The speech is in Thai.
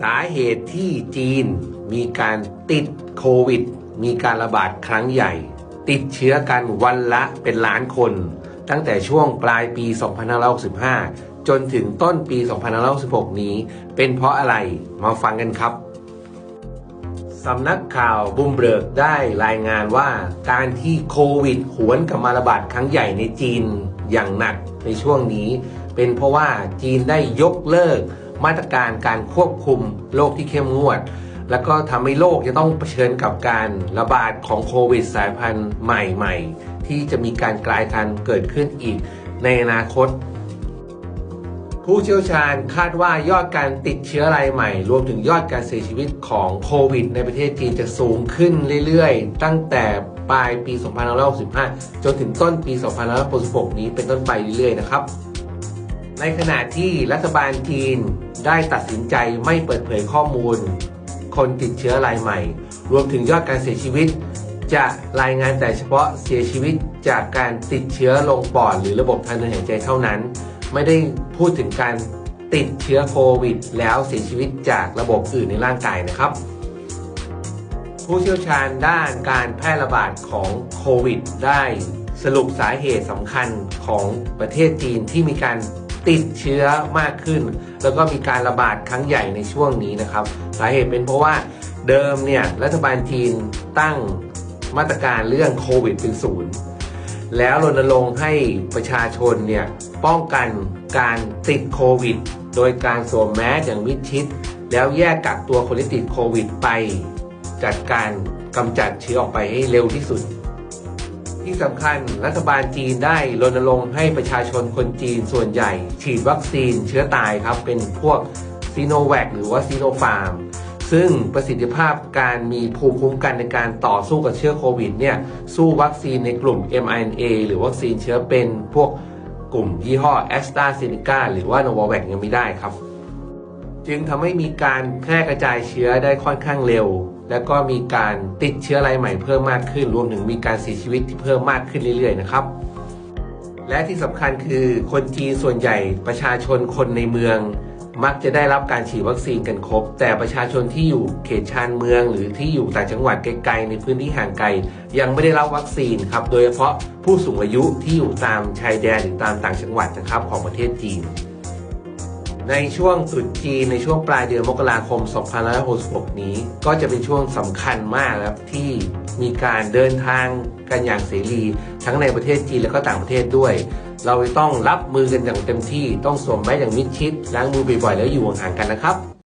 สาเหตุที่จีนมีการติดโควิด มีการระบาดครั้งใหญ่ ติดเชื้อกันวันละเป็นล้านคน ตั้งแต่ช่วงปลายปี 2565 จนถึงต้นปี 2566 นี้ เป็นเพราะอะไรมาฟังกันครับสำนักข่าวบุมเบิร์กได้รายงานว่าการที่โควิดหวนกลับมาระบาดครั้งใหญ่ในจีนอย่างหนักในช่วงนี้ เป็นเพราะว่าจีนได้ยกเลิก มาตรการการควบคุมโรคที่เข้มงวด แล้วก็ทำให้โลกจะต้องเผชิญกับการระบาดของโควิดสายพันธุ์ใหม่ ๆ ที่จะมีการกลายพันธุ์เกิดขึ้นอีกในอนาคต ผู้เชี่ยวชาญคาดว่ายอดการติดเชื้อรายใหม่ รวมถึงยอดการเสียชีวิตของโควิดในประเทศจีนจะสูงขึ้นเรื่อยๆ ตั้งแต่ปลายปี 2565 จนถึงต้นปี 2566 นี้เป็นต้นไปเรื่อยๆ นะครับ ในขณะที่รัฐบาลจีนได้ตัดสินใจไม่เปิดเผยข้อมูล คนติดเชื้อรายใหม่ รวมถึงยอดการเสียชีวิต จะรายงานแต่เฉพาะเสียชีวิตจากการติดเชื้อลงปอดหรือระบบทางเดินหายใจเท่านั้น ไม่ได้พูดถึงการติดเชื้อโควิด แล้วเสียชีวิตจากระบบอื่นในร่างกายนะครับ ผู้เชี่ยวชาญด้านการแพร่ระบาดของโควิด ได้สรุปสาเหตุสำคัญของประเทศจีนที่มีการ ติดเชื้อมากขึ้น แล้วก็มีการระบาดครั้งใหญ่ในช่วงนี้นะครับ สาเหตุเป็นเพราะว่าเดิมเนี่ยรัฐบาลจีนตั้งมาตรการเรื่องโควิดเป็นศูนย์แล้วรณรงค์ให้ประชาชนเนี่ยป้องกันการติดโควิด โดยการสวมแมสอย่างมิดชิด แล้วแยกกักตัวคนที่ติดโควิดไป จัดการกำจัดเชื้อออกไปให้เร็วที่สุด ที่สำคัญรัฐบาลจีนได้รณรงค์ให้ประชาชนคนจีนส่วนใหญ่ ฉีดวัคซีนเชื้อตายครับ เป็นพวกซีโนแวคหรือว่าซีโนฟาร์มซึ่งประสิทธิภาพการมีภูมิคุ้มกันในการต่อสู้กับเชื้อโควิดเนี่ยสู้วัคซีนในกลุ่ม mRNA หรือวัคซีนเชื้อเป็นพวกกลุ่มยี่ห้อ a s t r a z เซ e c a หรือว่า n o v a v a x ยังไม่ได้ครับ จึงทำให้มีการแพร่กระจายเชื้อได้ค่อนข้างเร็ว และก็มีการติดเชื้อรายใหม่เพิ่มมากขึ้น รวมถึงมีการเสียชีวิตที่เพิ่มมากขึ้นเรื่อยๆนะครับ และที่สำคัญคือคนจีนส่วนใหญ่ประชาชนคนในเมือง มักจะได้รับการฉีดวัคซีนกันครบ แต่ประชาชนที่อยู่เขตชานเมือง หรือที่อยู่ต่างจังหวัดไกลๆในพื้นที่ห่างไกล ยังไม่ได้รับวัคซีนครับ โดยเฉพาะผู้สูงอายุที่อยู่ตามชายแดนหรือตามต่างจังหวัดนะครับของประเทศจีน ในช่วงตรุษจีนในช่วงปลายเดือนมกราคม 2566 นี้ ก็จะเป็นช่วงสำคัญมากครับที่มีการเดินทางกันอย่างเสรี ทั้งในประเทศจีนและก็ต่างประเทศด้วย เราจะต้องรับมือกันอย่างเต็มที่ต้องสวมแมสอย่างมิดชิดล้างมือบ่อยๆแล้วอยู่ห่างๆกันนะครับ